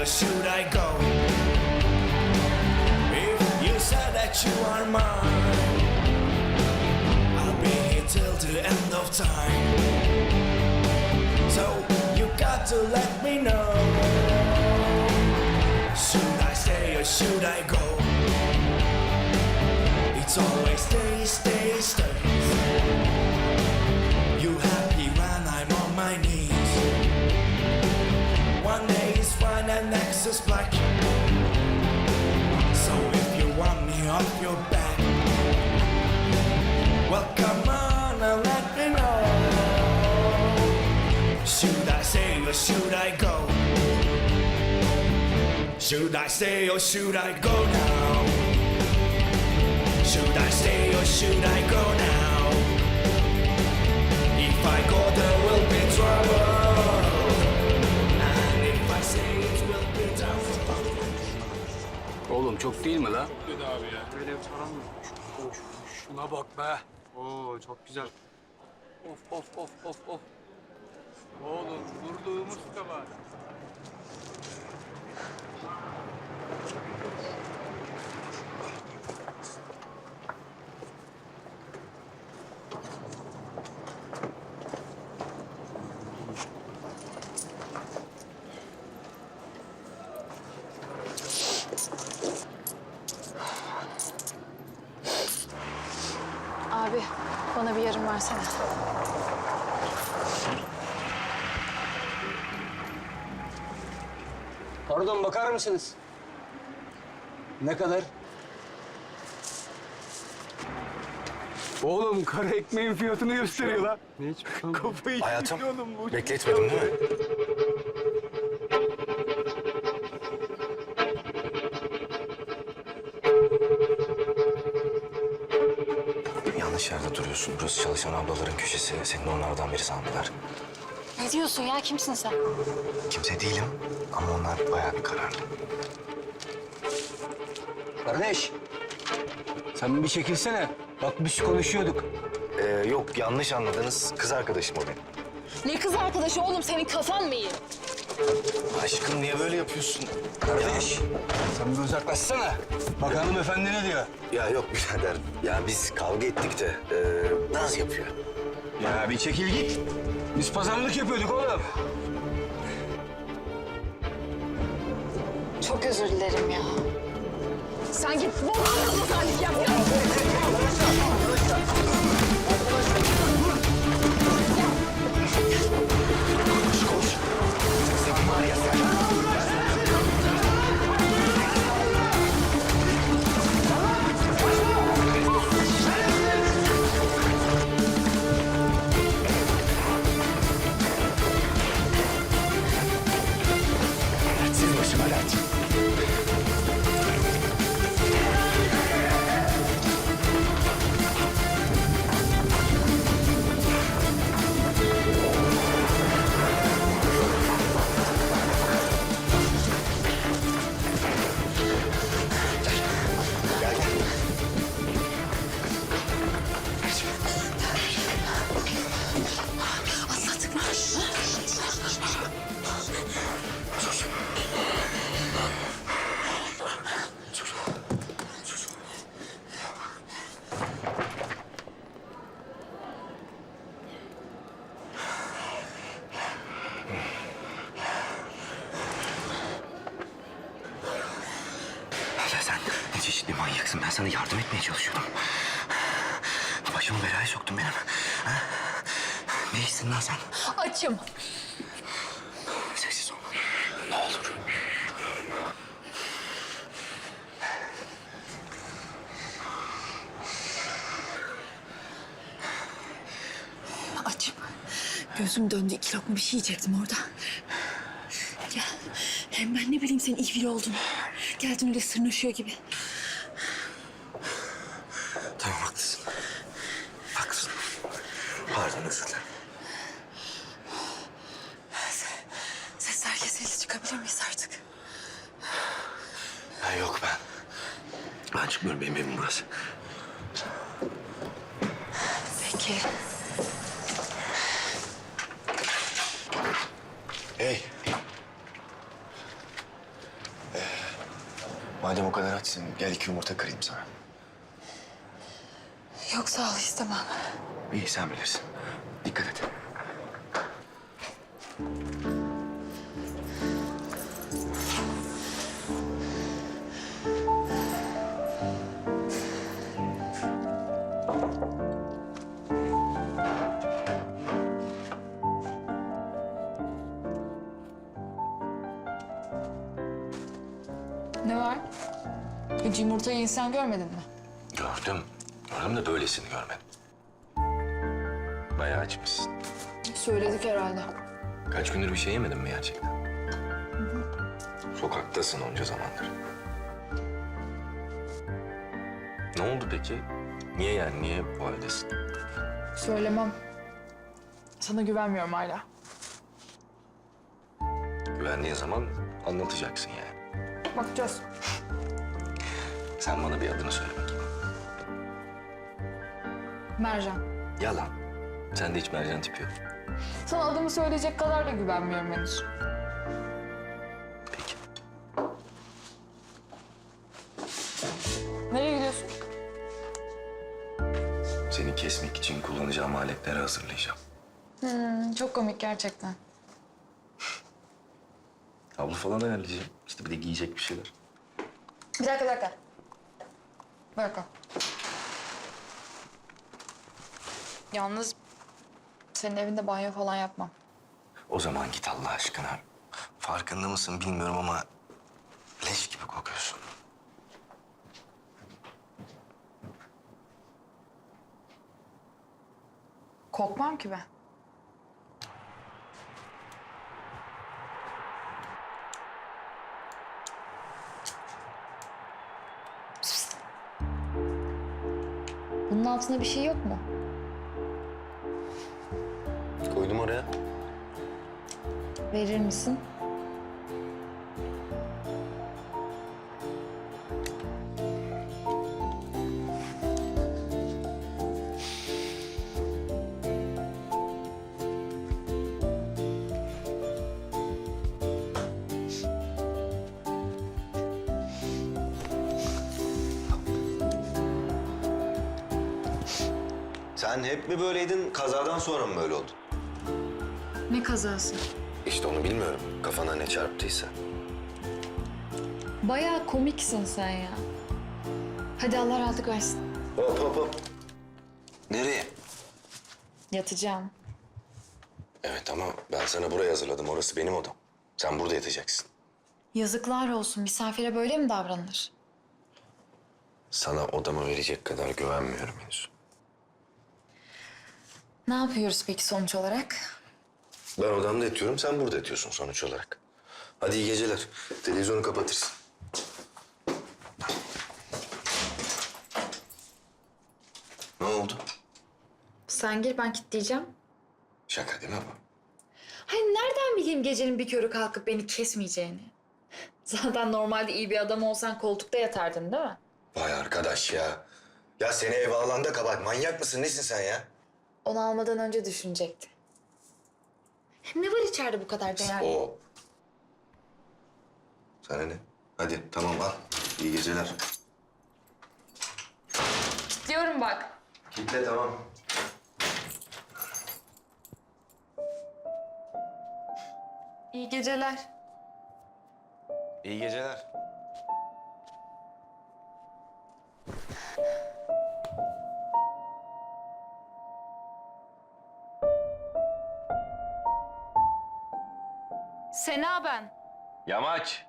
or should I go? If you said that you are mine, I'll be here till the end of time. So you got to let me know. Should I stay or should I go? It's always stay, stay, stay. Or should I go? Should I stay or should I go now? Should I stay or should I go now? If I go, there will be trouble. And if I stay, it will be down. Oğlum çok değil mi la? Dedi abi ya. Böyle param mı? Şuna bak be. Oo çok güzel. Of of of of of. Oğlum durduğumuz kadar. Abi bana bir yarım versene. Pardon bakar mısınız? Ne kadar? Oğlum kara ekmeğin fiyatını gösteriyor lan. Ne hiç Kafayı Hayatım, yiyor oğlum bu. Bekletmedim değil mi? Yanlış yerde duruyorsun. Burası çalışan ablaların köşesi. Seni de onlardan biri sandılar. Ne diyorsun ya? Kimsin sen? Kimse değilim ama onlar bayağı bir kararlı. Kardeş. Sen bir çekilsene. Bak biz konuşuyorduk. Ee, yok yanlış anladınız. Kız arkadaşım o benim. Ne kız arkadaşı oğlum? Senin kafan mı iyi? Aşkım niye böyle yapıyorsun? Kardeş. Sen bir uzaklaşsana. Bak hanımefendi ne diyor? Ya yok birader. Ya biz kavga ettik de ee, naz yapıyor. Ya bir çekil git. Biz pazarlık yapıyorduk oğlum. Çok özür dilerim ya. Sen git babanla pazarlık yap ya. Çeşitli manyaksın. Ben sana yardım etmeye çalışıyordum. Başımı belaya soktun benim. Ha? Ne içtin lan sen? Açım. Sessiz ol. Ne olur. Açım. Gözüm döndü. İki lokma bir şey yiyecektim orada. Ya hem ben ne bileyim senin iyi biri olduğunu. Geldin öyle sırnaşıyor gibi. Pardon özür dilerim. Sesler kesildi. Çıkabilir miyiz artık? Ha, yok ben. Ben çıkmıyorum. Benim evim burası. Peki. Hey. Ee, madem o kadar açsın gel iki yumurta kırayım sana. Yok sağ ol istemem. İyi sen bilirsin. Dikkat et. Ne var? Hiç yumurtayı insan görmedin mi? Gördüm. Gördüm de böylesini görmedim. Bayağı açmışsın. Söyledik herhalde. Kaç gündür bir şey yemedin mi gerçekten? Sokaktasın onca zamandır. Ne oldu peki? Niye yani? Niye bu haldesin? Söylemem. Sana güvenmiyorum hala. Güvendiğin zaman anlatacaksın yani. Bakacağız. Sen bana bir adını söyle bakayım. Mercan. Yalan. Sende hiç mercan tipi yok. Sana adımı söyleyecek kadar da güvenmiyorum henüz. Peki. Nereye gidiyorsun? Seni kesmek için kullanacağım aletleri hazırlayacağım. Hmm, çok komik gerçekten. Havlu falan ayarlayacağım. İşte bir de giyecek bir şeyler. Bir dakika, bir dakika. Bir dakika. Yalnız senin evinde banyo falan yapmam. O zaman git Allah aşkına. Farkında mısın bilmiyorum ama leş gibi kokuyorsun. Kokmam ki ben. Bunun altında bir şey yok mu? Koydum oraya. Verir misin? Sen hep mi böyleydin, kazadan sonra mı böyle oldun? Ne kazası? İşte onu bilmiyorum. Kafana ne çarptıysa. Bayağı komiksin sen ya. Hadi Allah rahatlık versin. Hop hop hop. Nereye? Yatacağım. Evet ama ben sana burayı hazırladım. Orası benim odam. Sen burada yatacaksın. Yazıklar olsun. Misafire böyle mi davranılır? Sana odamı verecek kadar güvenmiyorum henüz. Ne yapıyoruz peki sonuç olarak? Ben odamda yatıyorum, sen burada yatıyorsun sonuç olarak. Hadi iyi geceler. Televizyonu kapatırsın. Ne oldu? Sen gir ben kilitleyeceğim. Şaka değil mi bu? Hayır nereden bileyim gecenin bir körü kalkıp beni kesmeyeceğini? Zaten normalde iyi bir adam olsan koltukta yatardın değil mi? Vay arkadaş ya. Ya seni eve alanda kapat. Manyak mısın? Nesin sen ya? Onu almadan önce düşünecekti. Ne var içeride bu kadar değerli? O. Sana ne? Hadi tamam al. İyi geceler. Diyorum bak. Kitle tamam. İyi geceler. İyi geceler. Sena ben. Yamaç.